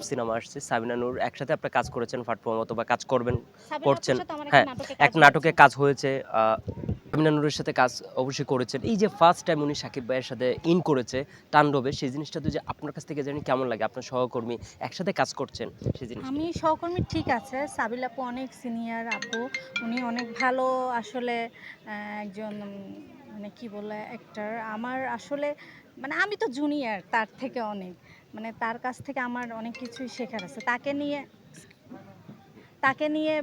Of cinema আসছে সাবিনা নূর একসাথে আপনারা কাজ করেছেন ফাটফর্ম অথবা কাজ করবেন করছেন। হ্যাঁ, এক নাটকে কাজ হয়েছে সাবিনা নূরের সাথে কাজ অবশ্যই করেছেন। এই যে ফার্স্ট টাইম উনি সাকিব ভাইয়ের সাথে ইন করেছে তাণ্ডবে সেই জিনিসটা তো যে আপনার কাছ থেকে জানি কেমন লাগে আপনার সহকর্মী একসাথে কাজ করছেন সেই জিনিস আমি সহকর্মী ঠিক আছে সাবিল আপু অনেক সিনিয়র আপু উনি অনেক ভালো আসলে একজন মানে কি বলে অ্যাক্টার আমার আসলে মানে আমি তো জুনিয়র তার থেকে অনেক। মানে তার কাছ থেকে আমার অনেক কিছুই শেখার আছে। তাকে নিয়ে তাকে নিয়ে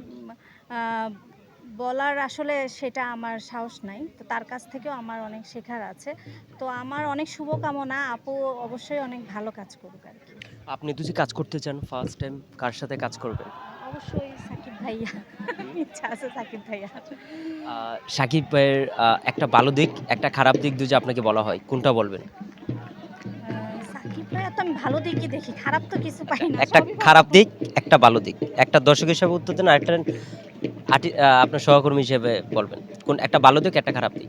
বলার আসলে সেটা আমার সাহস নাই। তো তার কাছ থেকেও আমার অনেক শেখার আছে। তো আমার অনেক শুভকামনা। আপু অবশ্যই অনেক ভালো কাজ করুক আর কি। আপনি যদি কাজ করতে চান? ফার্স্ট টাইম কার সাথে কাজ করবেন? অবশ্যই সাকিব ভাইয়া। ইচ্ছা আছে সাকিব ভাইয়া সাকিব ভাইয়ের একটা ভালো দিক একটা খারাপ দিক যদি আপনাকে বলা হয়। কোনটা বলবেন? ভালো দিকই দেখি? খারাপ তো কিছু পাই না একটা খারাপ দিক একটা ভালো দিক। একটা দর্শক হিসাবে উত্তর দেন আপনার সহকর্মী হিসেবে বলবেন কোন একটা ভালো দিক একটা খারাপ দিক?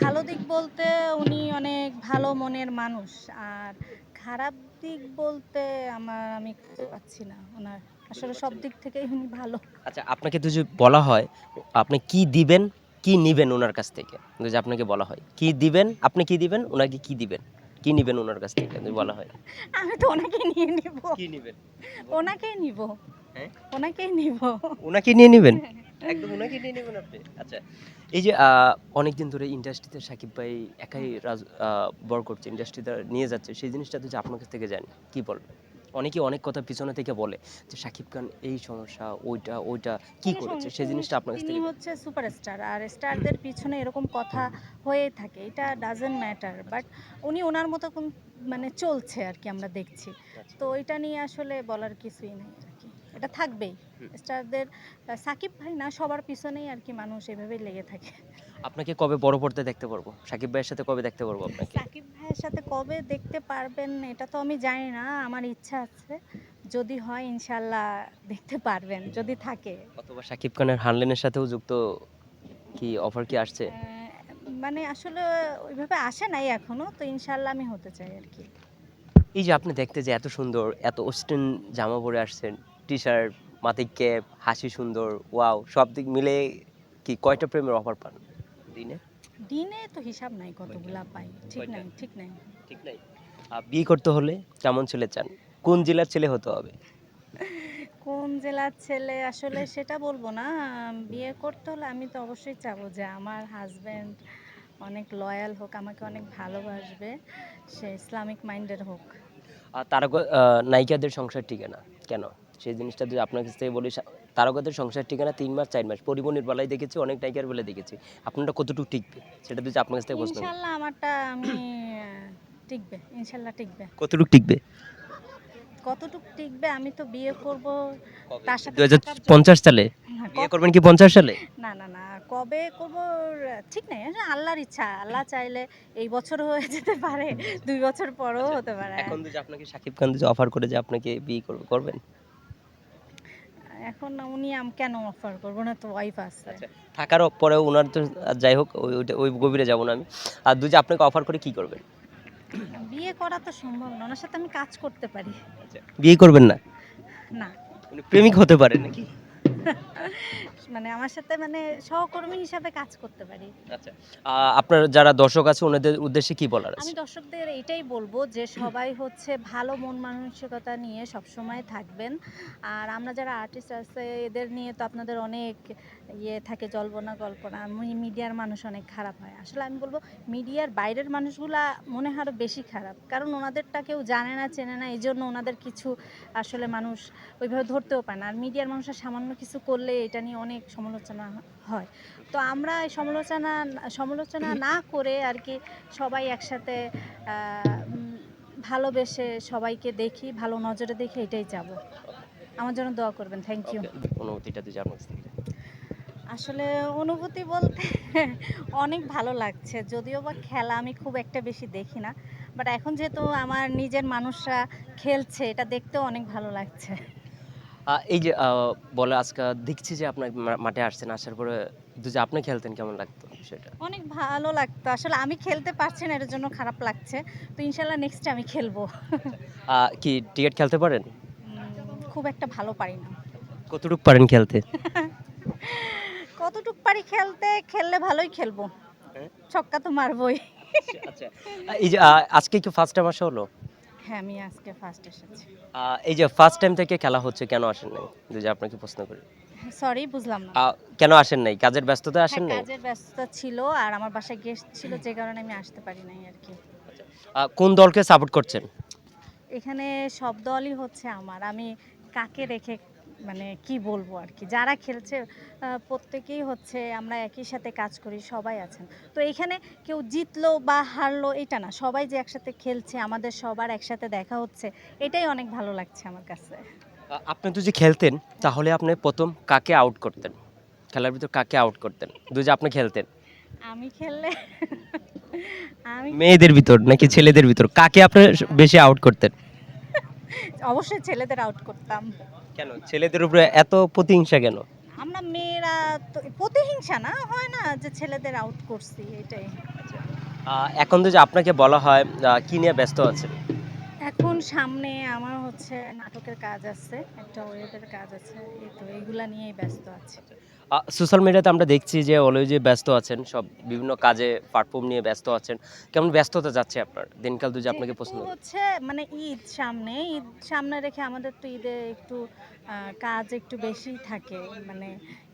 ভালো দিক বলতে উনি অনেক ভালো মনের মানুষ আর খারাপ দিক বলতে আমার আমি পাচ্ছি না ওনার। আসলে সব দিক থেকেই উনি ভালো। আচ্ছা আপনাকে যদি বলা হয় আপনি কি দিবেন কি নিবেন ওনার কাছ থেকে? যদি আপনাকে বলা হয় কি দিবেন আপনি কি দিবেন ওনাকে কি দিবেন? কি নিবেন ওনার কাছ থেকে? যদি বলা হয়। আমি তো ওনাকে নিয়ে নিব। কি নিবেন? ওনাকে নিব। হ্যাঁ? ওনাকেই নিব। ওনাকে নিয়ে নেবেন? একদম ওনাকে নিয়ে নেবেন আপনি? আচ্ছা এই যে অনেক দিন ধরে ইন্ডাস্ট্রিতে সাকিব ভাই একাই রাজ আহ, বড় করছে ইন্ডাস্ট্রিতে নিয়ে যাচ্ছে সেই জিনিসটা যদি আপনার কাছ থেকে জানি কি বলবেন? অনেকে অনেক কথা পিছনে থেকে বলে যে সাকিব খান এই সমস্যা ওইটা ওইটা কি করেছে? সেই জিনিসটা আপনার কাছে তিনি হচ্ছে সুপারস্টার আর স্টারদের পিছনে এরকম কথা হয়ে থাকে এটা ডাজেন্ট ম্যাটার বাট উনি ওনার মতো মানে চলছে আর কি আমরা দেখছি। আচ্ছা। তো এটা নিয়ে আসলে বলার কিছুই নেই আর কি। এটা থাকবেই। স্টারদের সাকিব ভাই না সবার পিছনেই আর কি মানুষ এভাবেই লেগে থাকে। আপনাকে কবে বড় পর্দায় দেখতে পারব? সাকিব ভাইয়ের সাথে কবে দেখতে পারব আপনাকে? সাকিব ভাইয়ের সাথে কবে দেখতে পারবেন এটা তো আমি জানি না আমার ইচ্ছা আছে। যদি হয় ইনশাল্লাহ দেখতে পারবেন যদি থাকে। অথবা সাকিব খানের হানলেনের সাথেও যুক্ত কি অফার কি আসছে? মানে আসলে ওইভাবে আসে নাই এখনও তো ইনশাল্লাহ আমি হতে চাই আর কি। এই যে আপনি দেখতে যে এত সুন্দর এত ওয়েস্টার্ন জামা পরে আসছেন টি শার্ট মাথায় ক্যাপ হাসি সুন্দর ওয়াও সব দিক মিলে কি কয়টা প্রেমের অফার পান দিনে? দিনে তো হিসাব নাই কতগুলা পাই ঠিক নাই ঠিক নাই। ঠিক নাই। বিয়ে করতে হলে কেমন ছেলে চান? কোন জেলার ছেলে হতে হবে? কোন জেলার ছেলে? আসলে সেটা বলব না। বিয়ে করতে হলে আমি তো অবশ্যই চাবো যে আমার হাজব্যান্ড অনেক লয়াল হোক আমাকে অনেক ভালোবাসবে সে ইসলামিক মাইন্ডের হোক। আর তারকা নায়িকাদের সংসার টিকে না কেন? সেই জিনিসটা যদি আপনার কাছ থেকে বলি তারকাদের সংসার টিকে না তিন মাস চার মাস। পরিমণির বেলায় দেখেছি অনেক নায়িকার বেলায় দেখেছি। আপনারটা কতটুকু টিকবে? সেটা যদি আপনার কাছ থেকে প্রশ্ন করি। ইনশাল্লাহ আমারটা আমি টিকবে ইনশাল্লাহ টিকবে। কতটুকু টিকবে? কতটুক টিকবে আমি তো বিয়ে করব তার সাথে দু হাজার থাকার জন্য- পঞ্চাশ সালে? হ্যাঁ, বিয়ে করবেন কি পঞ্চাশ সালে? না না না কবে করব ঠিক নাই। এটা আল্লাহর ইচ্ছা আল্লাহ চাইলে এই বছর হয়ে যেতে পারে দুই বছর পরেও হতে পারে। এখন যদি আপনাকে সাকিব খান যদি অফার করে যে আপনাকে বিয়ে করবে করবেন? এখন উনি আম কেন অফার করব? না তো ওয়াইফ আছে। আচ্ছা। থাকার পরে ওনার তো যাই হোক ওই গভীরে যাব না আমি। আর দুই যে আপনাকে অফার করে কি করবেন? বিয়ে করা তো সম্ভব না ওনার সাথে আমি কাজ করতে পারি। বিয়ে করবেন না? না। প্রেমিক হতে পারে নাকি? মানে আমার সাথে মানে সহকর্মী হিসাবে কাজ করতে পারি। আচ্ছা। আপনার যারা দর্শক আছে ওনাদের উদ্দেশ্যে কি বলার আমি দর্শকদের এইটাই বলব যে সবাই হচ্ছে ভালো মন মানসিকতা নিয়ে সবসময় থাকবেন। আর আমরা যারা আর্টিস্ট আছে এদের নিয়ে তো আপনাদের অনেক ইয়ে থাকে জল্পনা কল্পনা। মিডিয়ার মানুষ অনেক খারাপ হয়। আসলে আমি বলব মিডিয়ার বাইরের মানুষগুলা মনে হয় আরও বেশি খারাপ। কারণ ওনাদেরটা কেউ জানে না চেনে না এই জন্য ওনাদের কিছু আসলে মানুষ ওইভাবে ধরতেও পায় না। আর মিডিয়ার মানুষের সামান্য কিছু করলে এটা নিয়ে অনেক সমালোচনা হয়। তো আমরা এই সমালোচনা সমালোচনা না করে আর কি সবাই একসাথে ভালোবেসে সবাইকে দেখি ভালো নজরে দেখি এটাই যাব। আমার জন্য দোয়া করবেন থ্যাংক ইউ অনুভূতিটা আপনার আসলে অনুভূতি বলতে অনেক ভালো লাগছে যদিও বা খেলা আমি খুব একটা বেশি দেখি না বাট এখন যেহেতু আমার নিজের মানুষরা খেলছে এটা দেখতেও অনেক ভালো লাগছে। এই যে বলে আজকে দেখছি যে আপনার মাঠে আসছেন আসার পরে যদি আপনি খেলতেন কেমন লাগতো সেটা অনেক ভালো লাগতো। আসলে আমি খেলতে পারছি না এর জন্য খারাপ লাগছে। তো ইনশাল্লাহ নেক্সট আমি খেলব। কি টিকিট খেলতে পারেন? খুব একটা ভালো পারি না। কতটুকু পারেন খেলতে? কতটুক পারি খেলতে? খেললে ভালোই খেলব। হ্যাঁ? ছক্কা তো মারবই। আচ্ছা এই যে আজকে কি ফার্স্ট টাইম আসা হলো? হ্যাঁ আমি আজকে ফার্স্ট এসেছি। এই যে ফার্স্ট টাইম থেকে খেলা হচ্ছে কেন আসেন নাই? যদি আপনাকে প্রশ্ন করি। সরি বুঝলাম না। কেন আসেন নাই? কাজের ব্যস্ততা আসেন হ্যাঁ, নাই? কাজের ব্যস্ততা ছিল আর আমার বাসায় গেস্ট ছিল যে কারণে আমি আসতে পারি নাই আর কি। কোন দলকে সাপোর্ট করছেন? এখানে সব দলই হচ্ছে আমার। আমি কাকে রেখে মানে কি বলব আর কি? যারা খেলছে প্রত্যেকেই হচ্ছে আমরা একই সাথে কাজ করি সবাই আছেন। তো এখানে কেউ জিতলো বা হারলো এটা না সবাই যে একসাথে খেলছে আমাদের সবার একসাথে দেখা হচ্ছে এটাই অনেক ভালো লাগছে আমার কাছে। আপনি তো যে খেলতেন তাহলে আপনি প্রথম কাকে আউট করতেন? খেলার ভিতর কাকে আউট করতেন? যদি আপনি খেলতেন। আমি খেললে? আমি মেয়েদের ভিতর নাকি ছেলেদের ভিতর? কাকে আপনি বেশি আউট করতেন? অবশ্যই ছেলেদের আউট করতাম। কেন? ছেলেদের উপরে এত প্রতিহিংসা কেন? আমরা মেয়েরা তো প্রতিহিংসা না হয় না যে ছেলেদের আউট করছি এটাই। এখন তো যে আপনাকে বলা হয় কি নিয়ে ব্যস্ত আছেন? এখন সামনে আমার হচ্ছে নাটকের কাজ আছে একটা ওয়েবের কাজ আছে এই তো এইগুলা নিয়েই ব্যস্ত আছি। সোশ্যাল মিডিয়াতে আমরা দেখছি যে অলওয়েজে ব্যস্ত আছেন সব বিভিন্ন কাজে প্ল্যাটফর্ম নিয়ে ব্যস্ত আছেন কেমন ব্যস্ততা যাচ্ছে আপনার? দিনকাল যদি আপনাকে প্রশ্ন হচ্ছে। মানে ঈদ সামনে ঈদ সামনে রেখে আমাদের তো ঈদে একটু কাজ একটু বেশি থাকে মানে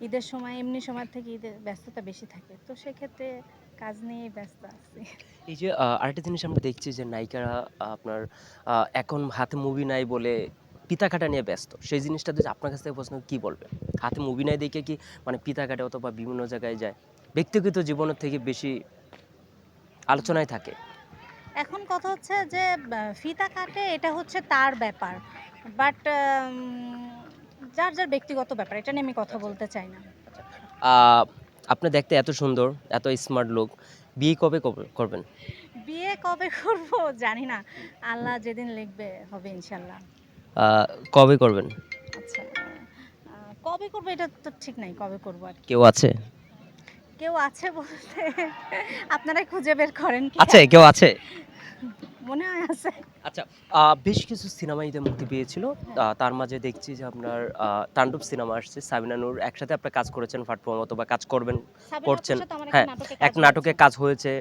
ঈদের সময় এমনি সময় থেকে ঈদের ব্যস্ততা বেশি থাকে। তো সেক্ষেত্রে কাজ নিয়েই ব্যস্ত আছি। এই যে আরেকটা জিনিস আমরা দেখছি যে নায়িকারা আপনার এখন হাতে মুভি নাই বলে পিতা কাটা নিয়ে ব্যস্ত। সেই জিনিসটা যদি আপনার কাছ থেকে প্রশ্ন কি বলবে হাতে মুভি নাই দেখে কি মানে পিতা কাটে অথবা বিভিন্ন জায়গায় যায়? ব্যক্তিগত জীবনের থেকে বেশি আলোচনায় থাকে? এখন কথা হচ্ছে যে ফিতা কাটে এটা হচ্ছে তার ব্যাপার। বাট যার যার ব্যক্তিগত ব্যাপার এটা নিয়ে আমি কথা বলতে চাই না। আপনি দেখতে এত সুন্দর এত স্মার্ট লোক। বিয়ে কবে করবেন? বিয়ে কবে করব জানি না। আল্লাহ যেদিন লিখবে হবে ইনশাল্লাহ। কবে করবেন? আচ্ছা কবে করব এটা তো ঠিক নাই কবে করব আর কেউ আছে? কেউ আছে বলতে? আপনারাই খুঁজে বের করেন আছে কেউ আছে? মনে হয় আছে। আচ্ছা আহ, বেশ কিছু সিনেমা ঈদে মুক্তি পেয়েছিল। আহ, তার মাঝে দেখছি যে আপনার আহ, তাণ্ডব সিনেমা আসছে সাবিনা নূর। একসাথে আপনার কাজ করেছেন প্ল্যাটফর্ম অথবা কাজ করবেন করছেন। হ্যাঁ, নাটকে এক কাজ নাটকে হয়েছে। কাজ হয়েছে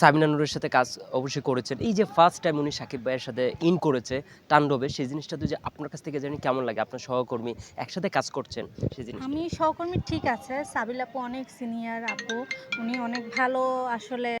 সাবিনা নুরের সাথে কাজ অবশ্যই করেছেন। এই যে ফার্স্ট টাইম উনি সাকিব ভাইয়ের সাথে ইন করেছে তাণ্ডবে, সেই জিনিসটা তো যে আপনার কাছ থেকে জানি কেমন লাগে? আপনার সহকর্মী একসাথে কাজ করছেন সেই জিনিস আমি সহকর্মী ঠিক আছে। সাবিল আপু অনেক সিনিয়র আপু। উনি অনেক ভালো আসলে